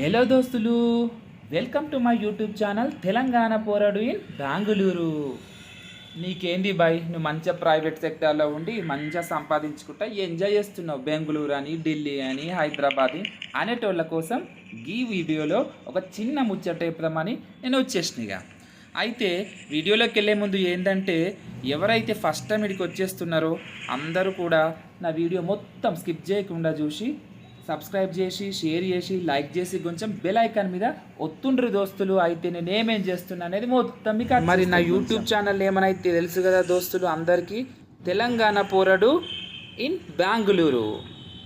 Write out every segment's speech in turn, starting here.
Hello దోస్తులు welcome to my YouTube channel Telangana పోరాడు in Bengaluru. నీకేంది bye నువ్వు మంచిగా ప్రైవేట్ సెక్టార్లో ఉండి మంచిగా సంపాదించుకుంటా ఎంజాయ్ చేస్తున్నావు బెంగళూరు అని ఢిల్లీ అని హైదరాబాద్ అనేటోళ్ళ కోసం ఈ వీడియోలో ఒక చిన్న ముచ్చట చెప్దామని నేను వచ్చేసినగా అయితే వీడియోలోకి వెళ్ళే ముందు ఏంటంటే ఎవరైతే ఫస్ట్ టైం ఇక్కడికి వచ్చేస్తున్నారో అందరూ కూడా నా వీడియో మొత్తం స్కిప్ చేయకుండా చూసి సబ్స్క్రైబ్ చేసి షేర్ చేసి లైక్ చేసి కొంచెం బెల్ ఐకాన్ మీద ఒత్తుండ్రు దోస్తులు అయితే నేను ఏమేం చేస్తున్నా అనేది మొత్తం మీకు మరి నా యూట్యూబ్ ఛానల్ ఏమనైతే తెలుసు కదా దోస్తులు అందరికీ? తెలంగాణ పోరడు ఇన్ బెంగళూరు.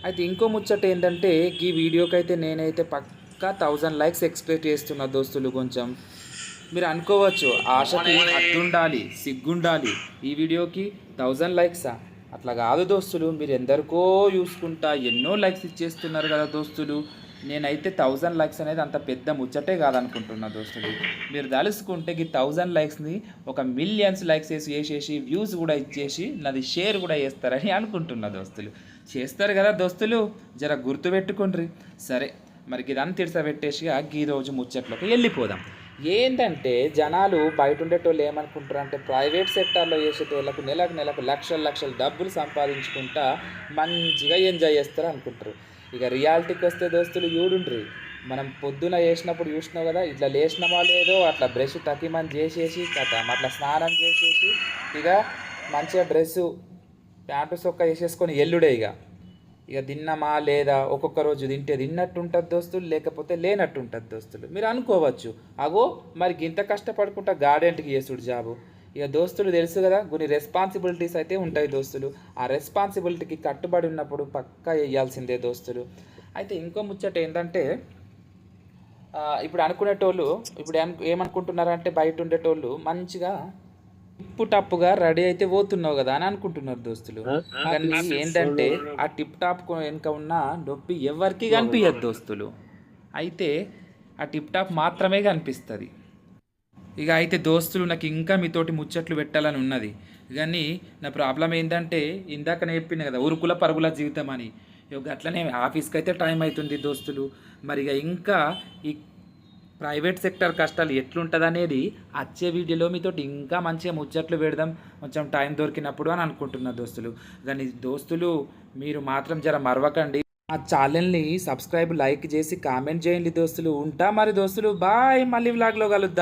అయితే ఇంకో ముచ్చట ఏంటంటే ఈ వీడియోకి అయితే నేనైతే పక్కా థౌజండ్ లైక్స్ ఎక్స్పెక్ట్ చేస్తున్నా దోస్తులు కొంచెం. మీరు అనుకోవచ్చు ఆశకి హద్దుండాలి సిగ్గుండాలి. ఈ వీడియోకి థౌజండ్ లైక్సా అట్లా కాదు దోస్తులు మీరు ఎందరికో చూసుకుంటా ఎన్నో లైక్స్ ఇచ్చేస్తున్నారు కదా దోస్తులు. నేనైతే థౌజండ్ లైక్స్ అనేది అంత పెద్ద ముచ్చటే కాదనుకుంటున్నా దోస్తులు. మీరు తలుసుకుంటే ఈ థౌజండ్ లైక్స్ని ఒక మిలియన్స్ లైక్స్ వేసి వేసేసి వ్యూస్ కూడా ఇచ్చేసి నాది షేర్ కూడా చేస్తారని అనుకుంటున్నా దోస్తులు. చేస్తారు కదా దోస్తులు జర గుర్తుపెట్టుకుండ్రి. సరే మరి ఇదంతా తిడసబెట్టేసి ఈ రోజు ముచ్చట్లోకి వెళ్ళిపోదాం. ఏంటంటే జనాలు బయట ఉండేటోళ్ళు ఏమనుకుంటారు అంటే ప్రైవేట్ సెక్టార్లో చేసేటోళ్ళకు నెలకు నెలకు లక్షల లక్షల డబ్బులు సంపాదించుకుంటా మంచిగా ఎంజాయ్ చేస్తారు అనుకుంటారు. ఇక రియాలిటీకి వస్తే దోస్తులు చూడుండ్రి. మనం పొద్దున వేసినప్పుడు చూసినావు కదా ఇట్లా లేచినామా లేదో అట్లా బ్రష్ తకిమని చేసేసి కథ అట్లా స్నానం చేసేసి ఇక మంచిగా డ్రెస్సు ప్యాంటు సొక్క వేసేసుకొని ఎల్లుడే ఇక. ఇక తిన్నామా లేదా? ఒక్కొక్క రోజు తింటే తిన్నట్టు ఉంటుంది దోస్తులు లేకపోతే లేనట్టు ఉంటుంది దోస్తులు. మీరు అనుకోవచ్చు అగో మరి ఇంత కష్టపడుకుంటా గార్డెంట్కి చేసుడు జాబు. ఇక దోస్తులు తెలుసు కదా కొన్ని రెస్పాన్సిబిలిటీస్ అయితే ఉంటాయి దోస్తులు. ఆ రెస్పాన్సిబిలిటీకి కట్టుబడి ఉన్నప్పుడు పక్కా వేయాల్సిందే దోస్తులు. అయితే ఇంకో ముచ్చట ఏంటంటే ఇప్పుడు అనుకునేటోళ్ళు ఇప్పుడు ఏమనుకుంటున్నారంటే బయట ఉండేటోళ్ళు మంచిగా టిప్ టాప్గా రెడీ అయితే పోతున్నావు కదా అని అనుకుంటున్నారు దోస్తులు. కానీ ఏంటంటే ఆ? టిప్ టాప్ వెనుక ఉన్న నొప్పి ఎవరికి కనిపించదు దోస్తులు. అయితే ఆ టిప్ టాప్ మాత్రమే కనిపిస్తుంది. ఇక అయితే దోస్తులు నాకు ఇంకా మీతోటి ముచ్చట్లు పెట్టాలని ఉన్నది. కానీ నా ప్రాబ్లం ఏంటంటే ఇందాక నేను చెప్పిన కదా ఉరుకుల పరుగుల జీవితం అని. ఇక అట్లనే ఆఫీస్కి అయితే టైం అవుతుంది దోస్తులు. మరి ఇక ఇంకా ఈ ప్రైవేట్ సెక్టర్ కష్టాలు ఎట్లుంటుంది అనేది వచ్చే వీడియోలో మీతోటి ఇంకా మంచిగా ముచ్చట్లు పెడదాం. కొంచెం టైం దొరికినప్పుడు అని అనుకుంటున్నా దోస్తులు. కానీ దోస్తులు మీరు మాత్రం జర మరవకండి. ఆ ఛానల్ని సబ్స్క్రైబ్ లైక్ చేసి కామెంట్ చేయండి దోస్తులు. ఉంటా మరి దోస్తులు. బాయ్. మళ్ళీ వ్లాగ్లో కలుద్దాం.